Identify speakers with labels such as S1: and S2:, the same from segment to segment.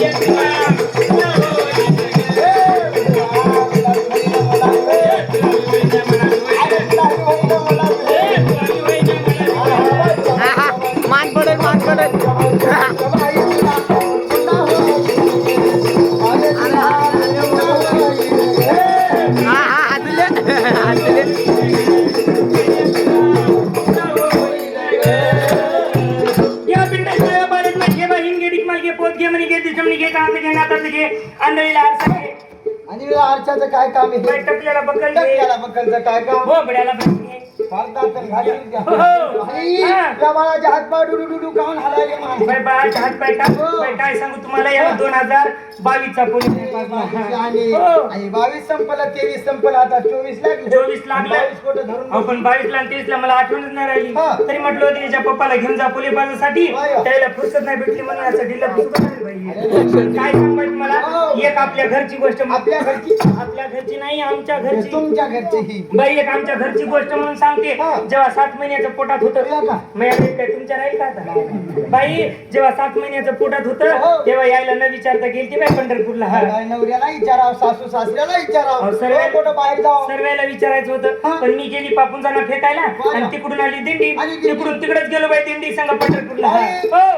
S1: Yeah. आंधळीला आरसा घे
S2: आणि आरशाचं काय काम आहे?
S1: टकल्याला बकल
S2: टकल्याला बक्कलचं काय काम?
S1: बोबड्याला बकल हो, हो.
S2: त्या हातपाय डुडू डुडू काऊन हलायले
S1: बाई बाळाच्या टाक
S2: हो.
S1: काय सांगू तुम्हाला? या दोन हजार बावीसचा पोलीस
S2: आणि बावीस संपला तेवीस संपला आता चोवीस लागले.
S1: चोवीस लागलं.
S2: बावीस कुठं धरून
S1: अहो पण बावीस ला तेवीस ला मला आठवणच नाही राहिली. तरी म्हटलं होतं त्याच्या पप्पाला घेऊन जा पोले बाजासाठी. त्याला फुरसत नाही भेटली म्हणून नाही बाई. काय सांग
S2: हो.
S1: एक आपल्या घरची गोष्ट
S2: आपल्या घरची?
S1: आपल्या घरची नाही आमच्या घरची.
S2: तुमच्या घरची
S1: बाई एक आमच्या घरची गोष्ट म्हणून सांगते
S2: हा.
S1: जेव्हा सात महिन्याचं पोटात होतं तुमच्या राहील का आता बाई जेव्हा सात महिन्याचं पोटात
S2: हो.
S1: होतं तेव्हा यायला न विचारता गेली बाई पंढरपूरला हा.
S2: नवऱ्याला विचारावं सासू सासऱ्याला विचारावं
S1: सर्व-
S2: बाहेर जावं
S1: सर्वेला विचारायचं
S2: हा.
S1: होतं पण मी गेली पापूंजाना फेकायला
S2: बरं.
S1: आणि तिकडून आली दिंडी. तिकडून तिकडेच गेलो बाई दिंडी संघ पंढरपूरला हा.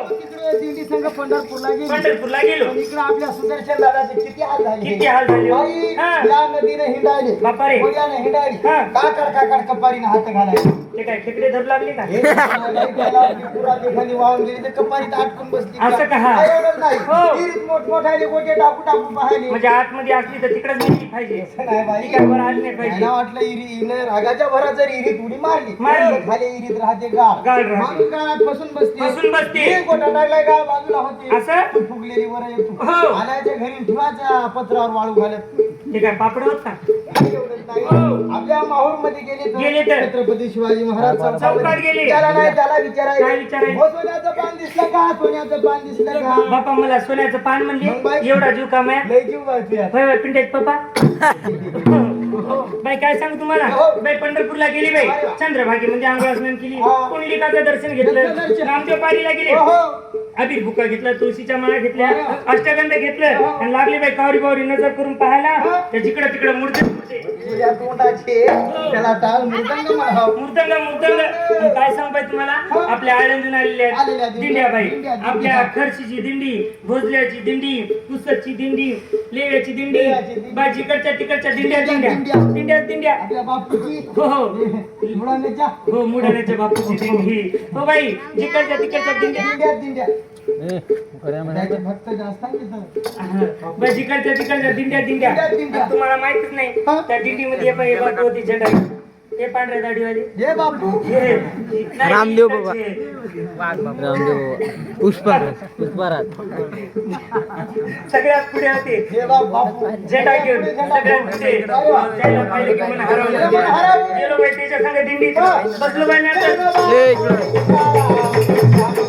S2: दिंडी संघ पंढरपूरला गेली
S1: पंढरपूरला गेलो
S2: पण इकडे आपल्या सुदर्शन दादाचे किती हाल झाले
S1: किती हाल झाले.
S2: बाई,
S1: हा.
S2: या नदीने हिंडायले
S1: बापा रे.
S2: कोल्याने हिंडायली
S1: हा.
S2: काकड काकड कपारीने हात घालायचे
S1: ते काय? खेकडे धरू लागले का?
S2: लाइट गेला, ती पुरात एखादी वाहून गेली तर कपारीत अटकून बसली
S1: असं का? हा.
S2: काय एवढंच नाही.
S1: हो.
S2: विहिरीत मोठमोठाले गोटे टाकू टाकू पाहिले.
S1: म्हणजे आतमध्ये असली तर तिकडेच गेली पाहिजे.
S2: नाही बाई.
S1: ती काय वर आली नाही पाहिजे.
S2: मला वाटलं इरी हिनं रागाच्या भरात जर इरीत उडी मारली
S1: मारली.
S2: तर खाली इरीत राहते गाळ.
S1: गाळ राहते.
S2: माणूस गाळात फसून बसते
S1: फसून बसते.
S2: हे गोटा टाकलाय गाळ बाजूला होते.
S1: असं?
S2: फुगलेली वर येतो.
S1: हो.
S2: आलायच्या घरी ठेवायच्या पत्रावर वाळू घालत.
S1: ते काय पापड होत का?
S2: आपल्या माहूरमध्ये गेले
S1: गेले तर.
S2: छत्रपती शिवाजी महाराज
S1: चौकात गेले.
S2: त्याला नाही त्याला विचारायचं? हो, सोन्याचं पान दिसलं का सोन्याचं पान दिसलं का
S1: बापा मला सोन्याचं पान
S2: बाई.
S1: एवढा जीव का माया
S2: लय जीव आहे
S1: होय पिंडेत पप्पा बाई काय सांगू तुम्हाला
S2: हो.
S1: बाई पंढरपूरला गेली बाई
S2: वा.
S1: चंद्रभागेमध्ये आंघोळ स्नान केली. कुंडलिकाचं दर्शन घेतलं. रामदेव पारीला गेले
S2: हो.
S1: अबीर बुका घेतला तुळशीच्या माळा घेतल्या. अष्टगंध घेतलं. आणि लागले बाई कावरी बावरी नजर करून पाहायला. त्या जिकडं तिकडं मूर्ती मूर्ती.
S2: तुझ्या तोंडाचे त्याला टाळ मृदंग म्हणावं
S1: मुर्दंग मुर्दंग आणि काय सांग बाई तुम्हाला
S2: हा.
S1: आपल्या आळंदून आलेल्या आहेत.
S2: आलेल्या दिंड्या.
S1: दिंड्या बाई
S2: दिंड्या, दिंड्या.
S1: आपल्या खर्शीची दिंडी भोजल्याची दिंडी पुसदची दिंडी लेव्याची दिंडी
S2: लेव्याची दिंडी.
S1: बाई जिकडच्या तिकडच्या दिंड्या
S2: दिंड्या,
S1: दिंड्या
S2: दिंड्या. आपल्या बापूची
S1: हो हो
S2: मुळाण्याच्या
S1: हो मुडाण्याच्या बापूची दिंडी हो बाई जिकडच्या तिकडच्या दिंड्या
S2: दिंड्या दिंड्या जास्त.
S1: हा. जिकडच्या तिकडच्या दिंड्या दिंड्या. तुम्हाला माहितच नाही.
S2: हा.
S1: त्या दिंडीमध्ये पण एक बाजू होती झेंडा हे पांढऱ्या दाढीवाली.
S2: बापू.
S1: हे. नाही,
S3: रामदेव बाबा.
S1: इकडचे.
S3: रामदेव पुष्पराज पुष्पराज
S1: सगळ्यात पुढे होते.
S2: जय बाप बापू.
S1: झेंडा घेऊन सगळ्यात पुढे जायला पाहिजे की म्हणून हरवलं. गेलो बाई त्याच्या संग दिंडीत. बसलो बाई नंतर.
S3: ए, इकडं.